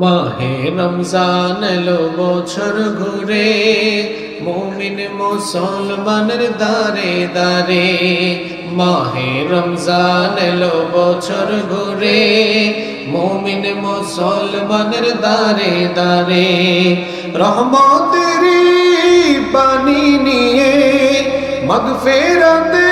মাহে রমজান এলো বছর ঘুরে, মুমিন মুসলমানের দারে দারে মাহে রমজান এলো বছর ঘুরে, মুমিন মুসলমানের দারে দারে রহমতের পানি নিয়ে মগফেরাতের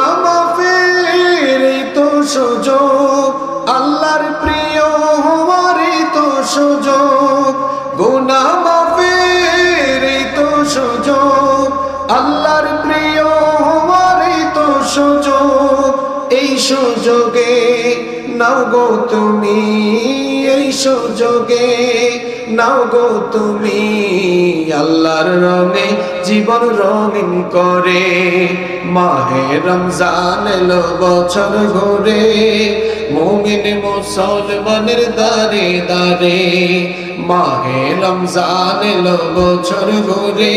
সুযোগ, আল্লাহর প্রিয় হওয়ার এই তো সুযোগ গুনা মাফের তো সুযোগ, আল্লাহর প্রিয় হওয়ার এই তো সুযোগ। এই সুযোগে নাও গো তুমি। সুযোগে নাও গো তুমি আল্লাহর রঙে, জীবন রঙিন করে। মাহে রমজান এলো বছর ঘুরে মুমিন মুসলমানের দারে দারে মাহে রমজান এলো বছর ঘুরে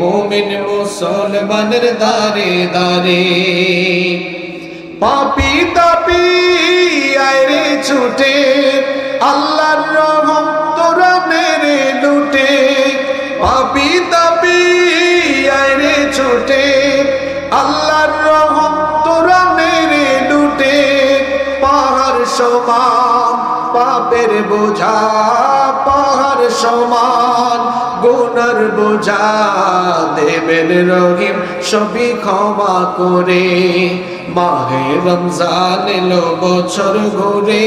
মুমিন মুসলমানের দারে দারে পাপি তাপি, আইরে ছুটে আল্লাহর রহম তোরা মেরে লুটে পাপি তাপি আইরে ছুটে। আল্লাহর রহম তোরা মেরে লুটে, পাহাড় সমান, পাপের বোঝা, পাহাড় সমান, গুনার বোঝা দেবেন রহিম সবই ক্ষমা করে। মাহে রমজান এলো বছর ঘুরে